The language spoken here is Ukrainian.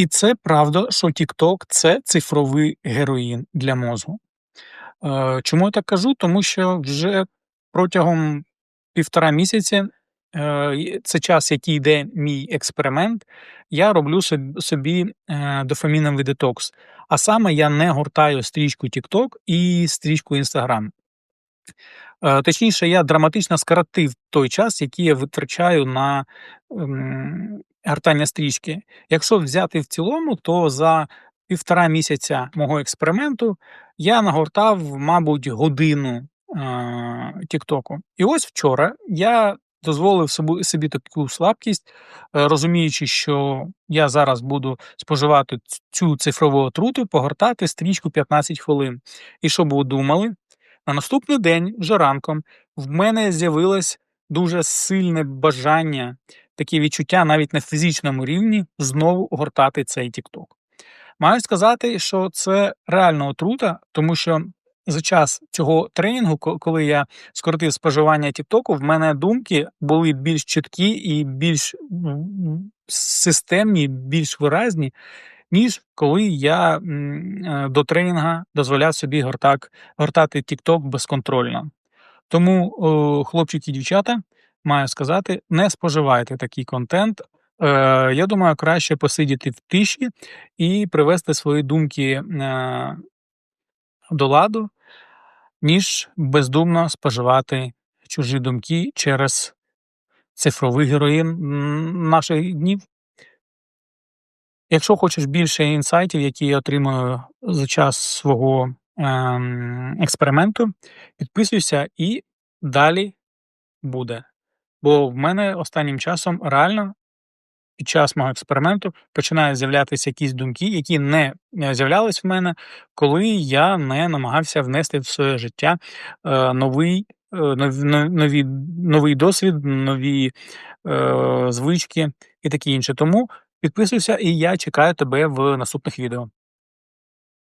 І це правда, що TikTok – це цифровий героїн для мозку. Е, чому я так кажу? Тому що вже протягом півтора місяці, е, це час, який йде мій експеримент, я роблю собі е, дофаміновий детокс. А саме я не гортаю стрічку TikTok і стрічку Instagram. Точніше, я драматично скоротив той час, який я витрачаю на ем, гортання стрічки. Якщо взяти в цілому, то за півтора місяця мого експерименту я нагортав, мабуть, годину Тіктоку. І ось вчора я дозволив собі таку слабкість, е, розуміючи, що я зараз буду споживати цю цифрову отруту, погортати стрічку 15 хвилин. І що б ви думали? На наступний день, вже ранком, в мене з'явилось дуже сильне бажання, такі відчуття навіть на фізичному рівні знову гортати цей TikTok. Маю сказати, що це реально отрута, тому що за час цього тренінгу, коли я скоротив споживання Тіктоку, в мене думки були більш чіткі і більш системні, більш виразні, ніж коли я е, до тренінга дозволяв собі гортак, гортати Тікток безконтрольно. Тому, хлопчики і дівчата, маю сказати, не споживайте такий контент. Е, я думаю, краще посидіти в тиші і привести свої думки е, до ладу, ніж бездумно споживати чужі думки через цифровий героїн наших днів. Якщо хочеш більше інсайтів, які я отримую за час свого ем, експерименту, підписуйся і далі буде. Бо в мене останнім часом реально під час мого експерименту починають з'являтися якісь думки, які не з'являлись в мене, коли я не намагався внести в своє життя е, новий е, нові, новий досвід, нові е, звички і таке інше. Тому підписуйся, і я чекаю тебе в наступних відео.